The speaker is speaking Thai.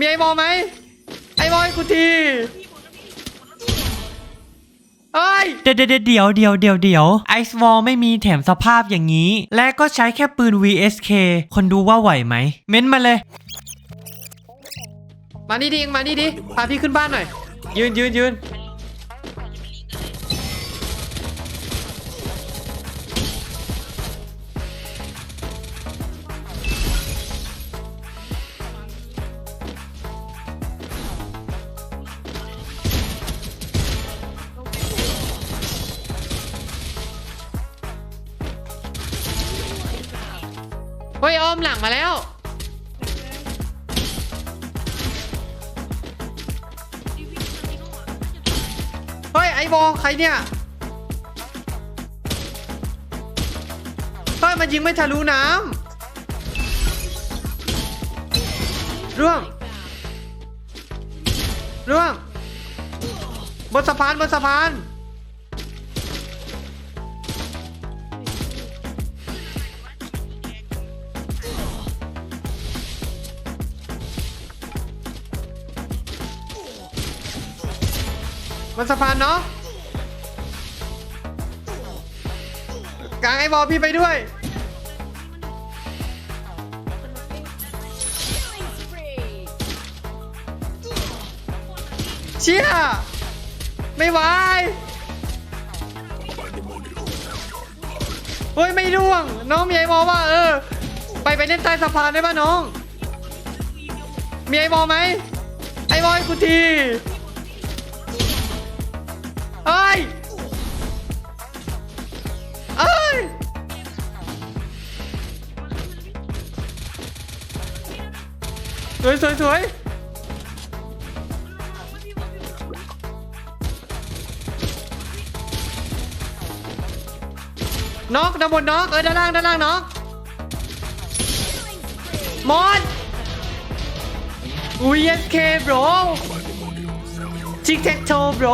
มีไอ้บอลไหมไอ้บอลให้กูทีเอ้ย เดี๋ยวเดี๋ยวเดี๋ยวเดี๋ยวเดี๋ยวเดี๋ยวไอซ์วอลไม่มีแถมสภาพอย่างนี้ และก็ใช้แค่ปืน VSK คนดูว่าไหวไหม เม้นต์มาเลย มานี่ดิเองมานี่ดิพาพี่ขึ้นบ้านหน่อย ยืนยืนยืน เฮ้ยอ้อมหลังมาแล้ว เฮ้ยไอ้บอลใครเนี่ย เฮ้ยมันยิงไม่ทะลุน้ำร่วงร่วงบนสะพานบนสะพาน บนสะพานเนาะกางไอ้บอพี่ไปด้วย เชี่ย ไม่ไหวเฮ้ย ไม่ร่วง น้องมีไอ้บอว่า เออ ไปไปเล่นใต้สะพานได้ป่ะน้อง มีไอ้บอไหมไอ้บอลให้กูที สวยสวยสวยน็อกด้านบนน็อกเออด้านล่างด้านล่างน็อกมอดอุ้ยเอสเคบรทิกแท็กโทบร